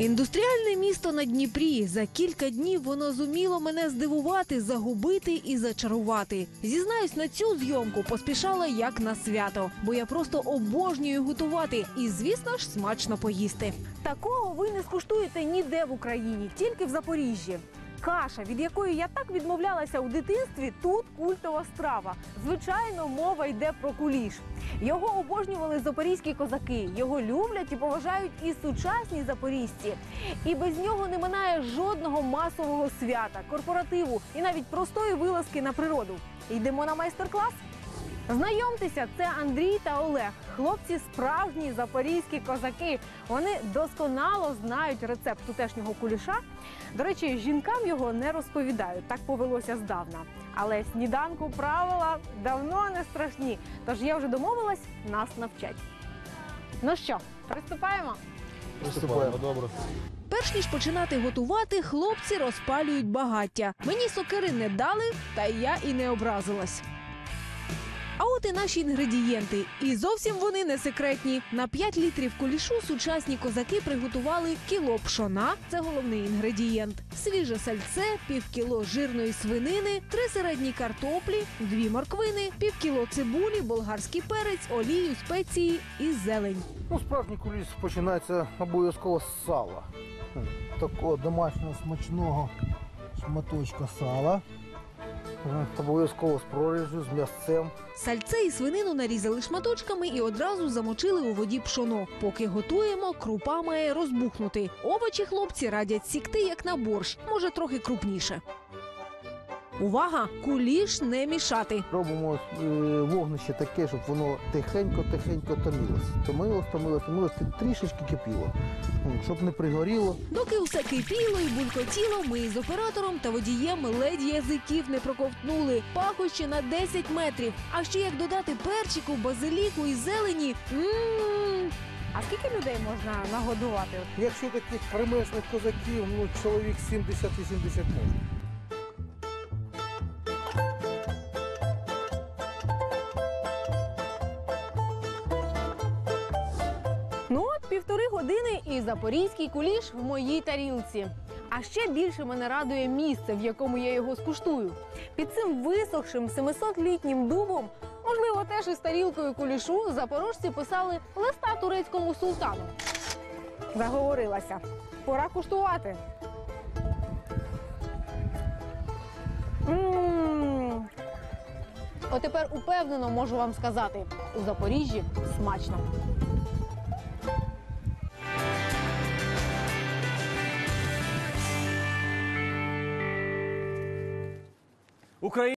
Індустріальне місто на Дніпрі. За кілька днів воно зуміло мене здивувати, загубити і зачарувати. Зізнаюсь, на цю зйомку поспішала як на свято, бо я просто обожнюю готувати і, звісно ж, смачно поїсти. Такого ви не скуштуєте ніде в Україні, тільки в Запоріжжі. Каша, від якої я так відмовлялася у дитинстві, тут культова страва. Звичайно, мова йде про куліш. Його обожнювали запорізькі козаки. Його люблять і поважають і сучасні запорізьці. І без нього не минає жодного масового свята, корпоративу і навіть простої вилазки на природу. Йдемо на майстер-клас. Знайомтеся, це Андрій та Олег. Хлопці справжні запорізькі козаки. Вони досконало знають рецепт тутешнього куліша. До речі, жінкам його не розповідають. Так повелося здавна. Але сніданку правила давно не страшні. Тож я вже домовилась, нас навчать. Ну що, приступаємо? Приступаємо. Добре. Перш ніж починати готувати, хлопці розпалюють багаття. Мені сокири не дали, та я і не образилась. А от і наші інгредієнти. І зовсім вони не секретні. На 5 літрів кулішу сучасні козаки приготували кіло пшона, це головний інгредієнт, свіже сальце, півкіло жирної свинини, три середні картоплі, дві морквини, півкіло цибулі, болгарський перець, олію, спеції і зелень. Ну, справжній куліс починається обов'язково з сала. Такого домашнього смачного шматочка сала. Обов'язково з проріжжю, з м'ясцем. Сальце і свинину нарізали шматочками і одразу замочили у воді пшоно. Поки готуємо, крупа має розбухнути. Овочі хлопці радять сікти як на борщ, може трохи крупніше. Увага! Куліш не мішати. Робимо е, вогнище таке, щоб воно тихенько-тихенько томилось. Томилось, томилось, томилось, трішечки кипіло. Щоб не пригоріло. Доки все кипіло і булькотіло, ми із оператором та водієм ледь язиків не проковтнули. Пахощі на 10 метрів. А ще як додати перчику, базиліку і зелені. А скільки людей можна нагодувати? Якщо таких примесних козаків, ну чоловік 70-80 можна. Півтори години і запорізький куліш в моїй тарілці. А ще більше мене радує місце, в якому я його скуштую. Під цим висохшим 700-літнім дубом, можливо, теж із тарілкою кулішу, запорожці писали листа турецькому султану. Заговорилася. Пора куштувати. Отепер упевнено можу вам сказати: у Запоріжжі смачно. 우크라이